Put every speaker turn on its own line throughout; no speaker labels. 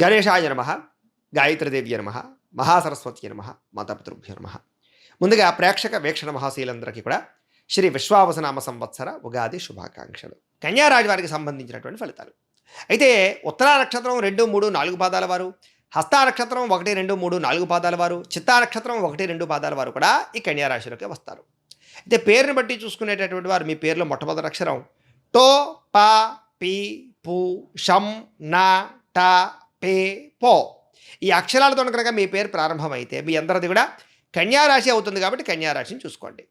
గణేశాయ నమ గాయత్రీదేవ్య నమ మహాసరస్వతి నమ మాతాపితృభ్యో నమ. ముందుగా ప్రేక్షక వీక్షణ మహాశీలందరికీ కూడా శ్రీ విశ్వావసనామ సంవత్సర ఉగాది శుభాకాంక్షలు. కన్యారాజు వారికి సంబంధించినటువంటి ఫలితాలు. అయితే ఉత్తరా నక్షత్రం రెండు మూడు నాలుగు పాదాల వారు హస్తా నక్షత్రం ఒకటి రెండు మూడు నాలుగు పాదాల వారు చిత్తా నక్షత్రం ఒకటి రెండు పాదాల వారు కూడా ఈ కన్యారాశిలోకి వస్తారు. అయితే పేరుని బట్టి చూసుకునేటటువంటి వారు మీ పేరులో మొట్టమొదటి అక్షరం టో పా పి పు షం నా టా పే పో. ఈ అక్షరాలతో కనుక మీ పేరు ప్రారంభమైతే మీ అందరిది కూడా కన్యారాశి అవుతుంది కాబట్టి కన్యారాశిని చూసుకోండి.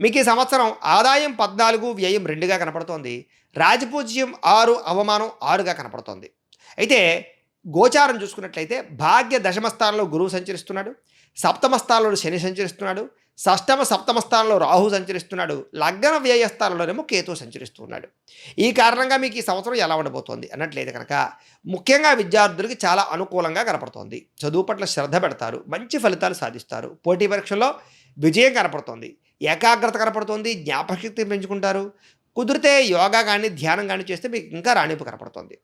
మీకు ఈ సంవత్సరం ఆదాయం పద్నాలుగు వ్యయం రెండుగా కనపడుతోంది. రాజపూజ్యం ఆరు అవమానం ఆరుగా కనపడుతోంది. అయితే గోచారం చూసుకున్నట్లయితే భాగ్య దశమ స్థానంలో గురువు సంచరిస్తున్నాడు. సప్తమ స్థానంలో శని సంచరిస్తున్నాడు. షష్టమ సప్తమ స్థానంలో రాహు సంచరిస్తున్నాడు. లగ్న వ్యయ స్థానంలోనేమో కేతు సంచరిస్తున్నాడు. ఈ కారణంగా మీకు ఈ సంవత్సరం ఎలా ఉండబోతోంది అన్నట్లయితే కనుక ముఖ్యంగా విద్యార్థులకి చాలా అనుకూలంగా కనపడుతోంది. చదువు పట్ల శ్రద్ధ పెడతారు మంచి ఫలితాలు సాధిస్తారు. పోటీ పరీక్షల్లో విజయం కనపడుతోంది. ఏకాగ్రత కనపడుతోంది జ్ఞాపకశక్తి పెంచుకుంటారు. కుదిరితే యోగా కానీ ధ్యానం కానీ చేస్తే మీకు ఇంకా రాణింపు కనపడుతుంది.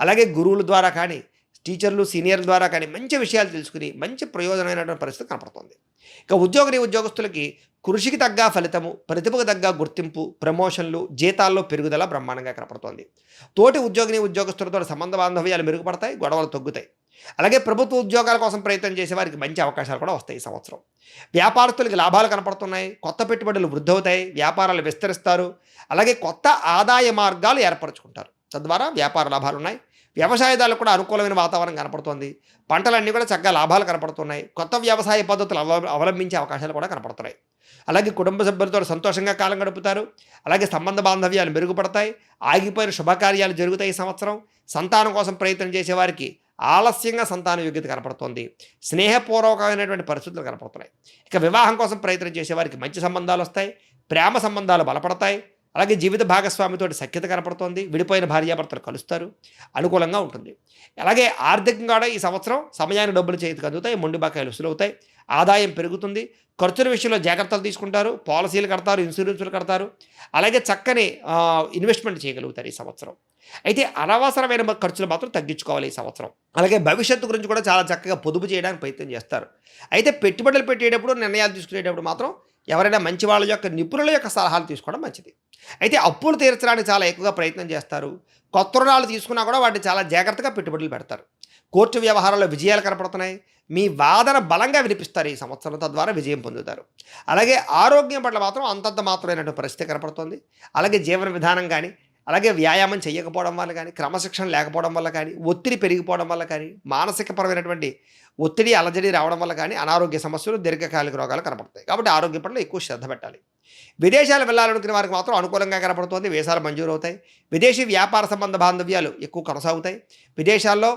అలాగే గురువుల ద్వారా కానీ టీచర్లు సీనియర్ల ద్వారా కానీ మంచి విషయాలు తెలుసుకుని మంచి ప్రయోజనమైనటువంటి పరిస్థితి కనపడుతుంది. ఇక ఉద్యోగిని ఉద్యోగస్తులకి కృషికి తగ్గ ఫలితము ప్రతిభకు తగ్గ గుర్తింపు ప్రమోషన్లు జీతాల్లో పెరుగుదల బ్రహ్మాండంగా కనపడుతోంది. తోటి ఉద్యోగిని ఉద్యోగస్తులతో సంబంధ బాంధవ్యాలు మెరుగుపడతాయి గొడవలు తగ్గుతాయి. అలాగే ప్రభుత్వ ఉద్యోగాల కోసం ప్రయత్నం చేసే వారికి మంచి అవకాశాలు కూడా వస్తాయి ఈ సంవత్సరం. వ్యాపారస్తులకి లాభాలు కనపడుతున్నాయి కొత్త పెట్టుబడులు వృద్ధవుతాయి వ్యాపారాలు విస్తరిస్తారు. అలాగే కొత్త ఆదాయ మార్గాలు ఏర్పరచుకుంటారు. తద్వారా వ్యాపార లాభాలు ఉన్నాయి వ్యవసాయదారులకు కూడా అనుకూలమైన వాతావరణం కనపడుతోంది. పంటలన్నీ కూడా చక్కగా లాభాలు కనపడుతున్నాయి. కొత్త వ్యవసాయ పద్ధతులు అవ అవలంబించే అవకాశాలు కూడా కనపడుతున్నాయి. అలాగే కుటుంబ సభ్యులతో సంతోషంగా కాలం గడుపుతారు. అలాగే సంబంధ బాంధవ్యాలు మెరుగుపడతాయి. ఆగిపోయిన శుభకార్యాలు జరుగుతాయి ఈ సంవత్సరం. సంతానం కోసం ప్రయత్నం చేసేవారికి ఆలస్యంగా సంతాన యోగ్యత కనపడుతోంది. స్నేహపూర్వకమైనటువంటి పరిస్థితులు కనపడుతున్నాయి. ఇక వివాహం కోసం ప్రయత్నం చేసేవారికి మంచి సంబంధాలు వస్తాయి. ప్రేమ సంబంధాలు బలపడతాయి. అలాగే జీవిత భాగస్వామితోటి సఖ్యత కనపడుతోంది విడిపోయిన భార్యాభర్తలు కలుస్తారు అనుకూలంగా ఉంటుంది. అలాగే ఆర్థికంగా కూడా ఈ సంవత్సరం సమయానికి డబ్బులు చేతికి అందుతాయి మొండి బకాయిలు వసూలవుతాయి ఆదాయం పెరుగుతుంది ఖర్చుల విషయంలో జాగ్రత్తలు తీసుకుంటారు పాలసీలు కడతారు ఇన్సూరెన్సులు కడతారు అలాగే చక్కని ఇన్వెస్ట్మెంట్ చేయగలుగుతారు ఈ సంవత్సరం. అయితే అనవసరమైన ఖర్చులు మాత్రం తగ్గించుకోవాలి ఈ సంవత్సరం. అలాగే భవిష్యత్తు గురించి కూడా చాలా చక్కగా పొదుపు చేయడానికి ప్రయత్నం చేస్తారు. అయితే పెట్టుబడులు పెట్టేటప్పుడు నిర్ణయాలు తీసుకునేటప్పుడు మాత్రం ఎవరైనా మంచి వాళ్ళ యొక్క నిపుణుల యొక్క సలహాలు తీసుకోవడం మంచిది. అయితే అప్పులు తీర్చడానికి చాలా ఎక్కువగా ప్రయత్నం చేస్తారు. కొత్త రుణాలు తీసుకున్నా కూడా వాటిని చాలా జాగ్రత్తగా పెట్టుబడులు పెడతారు. కోర్టు వ్యవహారాల్లో విజయాలు కనపడుతున్నాయి. మీ వాదన బలంగా వినిపిస్తారు ఈ సంవత్సరం తద్వారా విజయం పొందుతారు. అలాగే ఆరోగ్యం పట్ల మాత్రం అంతంత మాత్రమైనటువంటి పరిస్థితి కనపడుతుంది. అలాగే జీవన విధానం కానీ అలాగే వ్యాయామం చేయకపోవడం వల్ల కానీ క్రమశిక్షణ లేకపోవడం వల్ల కానీ ఒత్తిడి పెరిగిపోవడం వల్ల కానీ మానసికపరమైనటువంటి ఒత్తిడి అలజడి రావడం వల్ల కానీ అనారోగ్య సమస్యలు దీర్ఘకాలిక రోగాలు కనపడతాయి. కాబట్టి ఆరోగ్య పట్ల ఎక్కువ శ్రద్ధ పెట్టాలి. విదేశాలు వెళ్ళాలనుకునే వారికి మాత్రం అనుకూలంగా కనపడుతోంది. వీసాలు మంజూరు అవుతాయి. విదేశీ వ్యాపార సంబంధ బాంధవ్యాలు ఎక్కువ కొనసాగుతాయి. విదేశాల్లో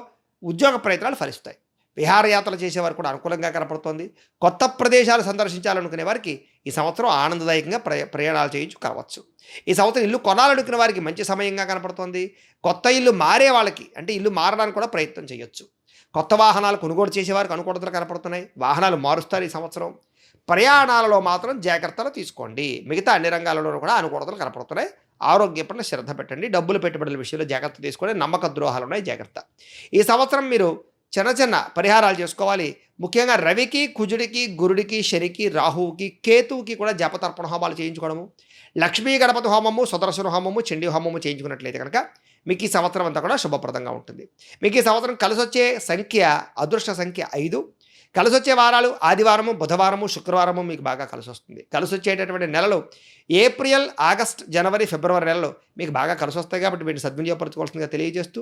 ఉద్యోగ ప్రయత్నాలు ఫలిస్తాయి. విహారయాత్రలు చేసేవారు కూడా అనుకూలంగా కనపడుతోంది. కొత్త ప్రదేశాలు సందర్శించాలనుకునే వారికి ఈ సంవత్సరం ఆనందదాయకంగా ప్రయ ప్రయాణాలు చేయించు కావచ్చు. ఈ సంవత్సరం ఇల్లు కొనాలనుకునే వారికి మంచి సమయంగా కనపడుతోంది. కొత్త ఇల్లు మారే వాళ్ళకి అంటే ఇల్లు మారడానికి కూడా ప్రయత్నం చేయొచ్చు. కొత్త వాహనాలు కొనుగోలు చేసేవారికి అనుకూలతలు కనపడుతున్నాయి. వాహనాలు మారుస్తారు ఈ సంవత్సరం. ప్రయాణాలలో మాత్రం జాగ్రత్తలు తీసుకోండి. మిగతా అన్ని రంగాలలో కూడా అనుకూలతలు కనపడుతున్నాయి. ఆరోగ్య పట్ల శ్రద్ధ పెట్టండి. డబ్బులు పెట్టుబడుల విషయంలో జాగ్రత్త తీసుకోండి నమ్మక ద్రోహాలు ఉన్నాయి. జాగ్రత్త. ఈ సంవత్సరం మీరు చిన్న చిన్న పరిహారాలు చేసుకోవాలి. ముఖ్యంగా రవికి కుజుడికి గురుడికి శనికి రాహువుకి కేతువుకి కూడా జపతర్పణ హోమాలు చేయించుకోవడము. లక్ష్మీ గణపతి హోమము సుదర్శన హోమము చండీ హోమము చేయించుకున్నట్లయితే కనుక మీకు ఈ సంవత్సరం అంతా కూడా శుభప్రదంగా ఉంటుంది. మీకు ఈ సంవత్సరం కలిసి వచ్చే సంఖ్య అదృష్ట సంఖ్య ఐదు. కలిసి వచ్చే వారాలు ఆదివారము బుధవారము శుక్రవారము మీకు బాగా కలిసి వస్తుంది. కలిసి వచ్చేటటువంటి నెలలు ఏప్రిల్ ఆగస్ట్ జనవరి ఫిబ్రవరి నెలలో మీకు బాగా కలిసి వస్తాయి కాబట్టి వీటిని సద్వినియోగపరచుకోవాల్సిందిగా తెలియజేస్తూ